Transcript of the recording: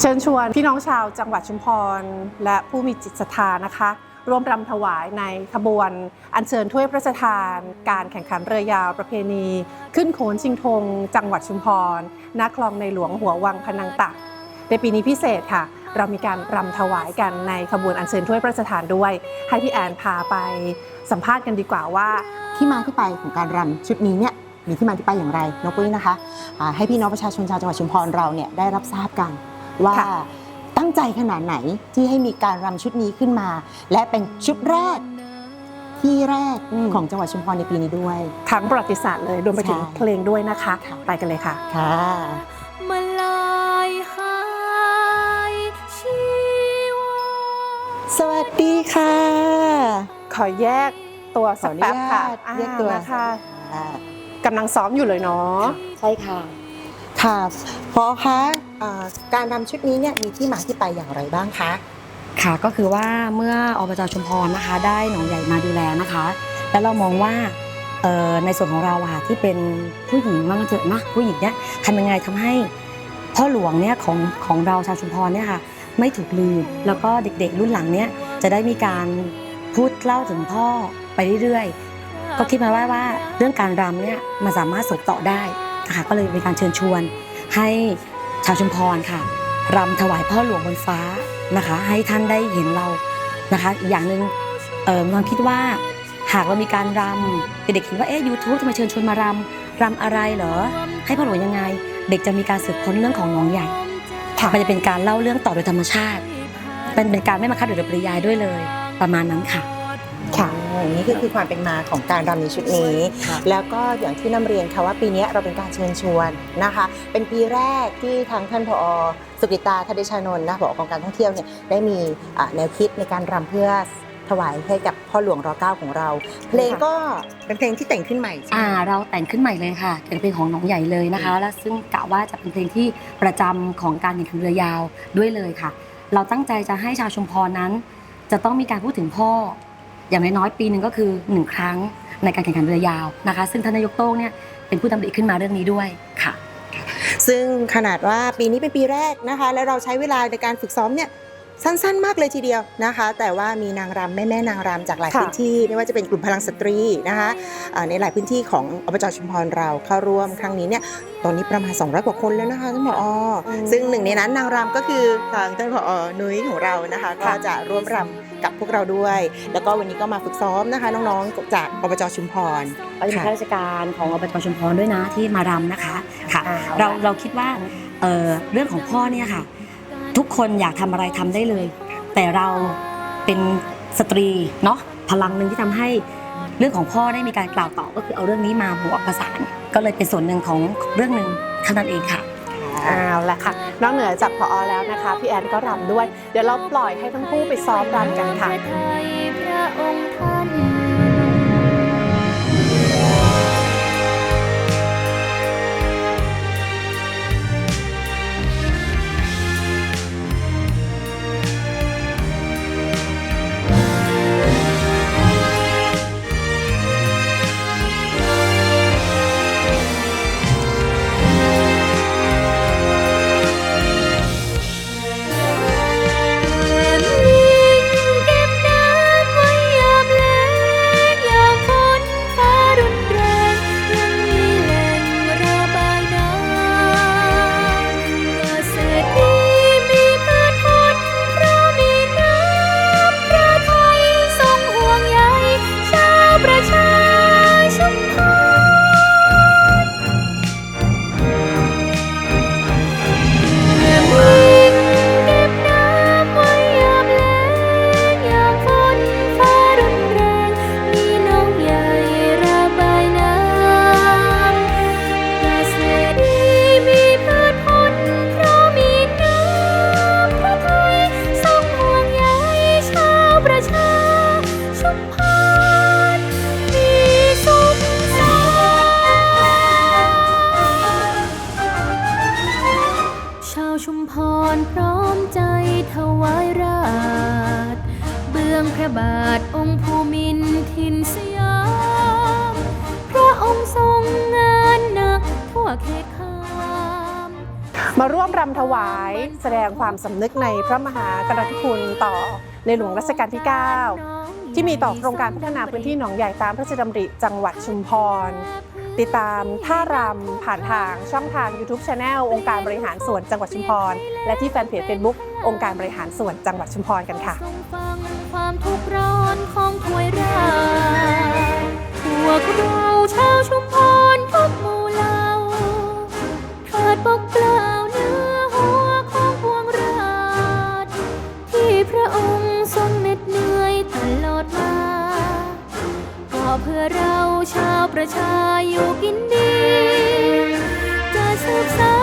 เชิญชวนพี่น้องชาวจังหวัดชุมพร และผู้มีจิตศรัทธานะคะ ร่วมรำถวายในขบวน อัญเชิญถ้วยพระราชทาน การแข่งขันเรือยาวประเพณี ขึ้นโขนชิงธงจังหวัดชุมพรณคลองในหลวงหัววังพนังตัก ในปีนี้พิเศษค่ะ เรามีการรำถวายกันในขบวนอัญเชิญถ้วยพระราชทานด้วย ให้พี่แอนพาไปสัมภาษณ์กันดีกว่าว่าที่มาที่ไปของการรำชุดนี้เนี่ยมีที่มาที่ไปอย่างไรน้องปุ้ยนะคะให้พี่น้องประชาชนชาวจังหวัดชุมพรเราเนี่ยได้รับทราบกัน ว่าค่ะตั้งใจขนาดไหนที่ให้มีการรำชุดนี้ขึ้นมา และเป็นชุดแรกที่แรกอืม ของจังหวัดชุมพรในปีนี้ด้วย ทั้งประวัติศาสตร์เลยรวมไปถึงใช่เพลงด้วยนะคะไปกันเลยค่ะ ค่ะ มาลายหายชีวา สวัสดีค่ะ ขอแยกตัวสักแป๊บค่ะขออนุญาตแยกตัว อ่านะคะอ่ากำลังซ้อมอยู่เลยเนาะ ใช่ค่ะ ค่ะพอคะอ่าการรำชุดนี้เนี่ยมีที่มาที่ไปอย่างไรบ้างคะค่ะก็คือว่าเมื่ออบจชุมพรนะคะ ได้หนองใหญ่มาดูแลนะคะ แล้วเรามองว่าในส่วนของเราอะค่ะที่เป็นผู้หญิงว่างนเถอะนะผู้หญิงเนี่ยทำยังไงทำให้พ่อหลวงเนี่ยของของเราชาวชุมพรเนี่ยค่ะไม่ถูกลืมแล้วก็เด็กๆ รุ่นหลังเนี่ยจะได้มีการพูดเล่าถึงพ่อไปเรื่อยๆ ก็คิดมาว่าว่าเรื่องการรำเนี่ยมันสามารถส่งต่อได้ นะคะก็เลยมีการเชิญชวนให้ชาวชุมพรค่ะรำถวายพ่อหลวงบนฟ้านะคะ ให้ท่านได้เห็นเรานะคะอีกอย่างหนึ่งเออมีความคิดว่าหากเรามีการรำเด็กๆเห็นว่าเอ๊ะยูทูบจะมาเชิญชวนมารำรำอะไรเหรอ ให้พ่อหลวงยังไง เด็กจะมีการสืบค้นเรื่องของหนองใหญ่ค่ะมันจะเป็นการเล่าเรื่องต่อโดยธรรมชาติ เป็นเป็นการไม่มาคัดหรือปริยายด้วยเลย ประมาณนั้นค่ะค่ะ นี่ก็คือความเป็นมาของการรำในชุดนี้ แล้วก็อย่างที่นำเรียนค่ะว่าปีนี้เราเป็นการเชิญชวนนะคะ เป็นปีแรกที่ทางท่านผอสุกิตาธเดชานนท์นะผอกองการท่องเที่ยวเนี่ยได้มีอ่าแนวคิดในการรำเพื่อถวายให้กับพ่อหลวงรอเก้าของเรา เพลงก็เป็นเพลงที่แต่งขึ้นใหม่ใช่ไหมอ่า เราแต่งขึ้นใหม่เลยค่ะเป็นเพลงของหน้องใหญ่เลยนะคะ และซึ่งกะว่าจะเป็นเพลงที่ประจำของการแข่งขันเรือยาวด้วยเลยค่ะ เราตั้งใจจะให้ชาวชุมพรนั้น จะต้องมีการพูดถึงพ่อ อย่างน้อยๆปีหนึ่งก็คือหนึ่งครั้งในการแข่งขันเรือยาวนะคะ ซึ่งท่านนายกโต้งเนี่ยเป็นผู้ดำริขึ้นมาเรื่องนี้ด้วยค่ะ ซึ่งขนาดว่าปีนี้เป็นปีแรกนะคะ แล้วเราใช้เวลาในการฝึกซ้อมเนี่ยสั้นๆ มากเลยทีเดียวนะคะ แต่ว่ามีนางรำแม่แม่ๆนางรำจากหลายค่ะพื้นที่ ไม่ว่าจะเป็นกลุ่มพลังสตรีนะคะอ่าในหลายพื้นที่ของอบจชุมพรเราเข้าร่วมครั้งนี้เนี่ยตอนนี้ประมาณ 200 กว่าคนแล้วนะคะท่านผอซึ่งหนึ่งในนั้นนางรำก็คือทางท่านผอนุ้ยของเรานะคะ ก็จะร่วมรำ กับพวกเราด้วย แล้วก็วันนี้ก็มาฝึกซ้อมนะคะ น้องๆ จากอบจชุมพรก็จะมีข้าราชการของอบจชุมพรด้วยนะที่มารำนะคะค่ะอ่าเราเราคิดว่าเอ่อเรื่องของพ่อเนี่ยค่ะ ทุกคนอยากทำอะไรทำได้เลย แต่เราเป็นสตรีเนาะพลังหนึ่งที่ทำให้เรื่องของพ่อได้มีการกล่าวต่อก็คือเอาเรื่องนี้มาบวกประสานก็เลยเป็นส่วนหนึ่งของเรื่องหนึ่งเท่านั้นเองค่ะ เอาละค่ะ นอกเหนือจากพอแล้วนะคะ พี่แอนก็รำด้วย เดี๋ยวเราปล่อยให้ทั้งคู่ไปซ้อมรำกันค่ะ บื้องพระบาทองค์ภูมินทร์ทินสยาม พระองค์ทรงงานหนักทั่วเขตขามมาร่วมรำถวายแสดงความสำนึกในพระมหากรุณาธิคุณต่อในหลวงรัชกาลที่ 9 ที่มีต่อโครงการพัฒนาพื้นที่หนองใหญ่ตามพระราชดำริจังหวัดชุมพร ติดตามท่ารำผ่านทางช่องทาง YouTube Channel องค์การบริหารส่วนจังหวัดชุมพร และที่แฟนเพจ Facebook องค์การบริหารส่วนจังหวัดชุมพรกันค่ะ ทรงฟังความทุกข์ร้อนของถวยราพวกเราชาวชุมพรทุกหมู่เหล่าเถิดปกเกล่าวเนื้อหัวของพวงราช ที่พระองค์ทรงเหน็ดเหนื่อยตลอดมา ก็เพื่อเรา ชาวประชาอยู่กินดี จะสุขสัน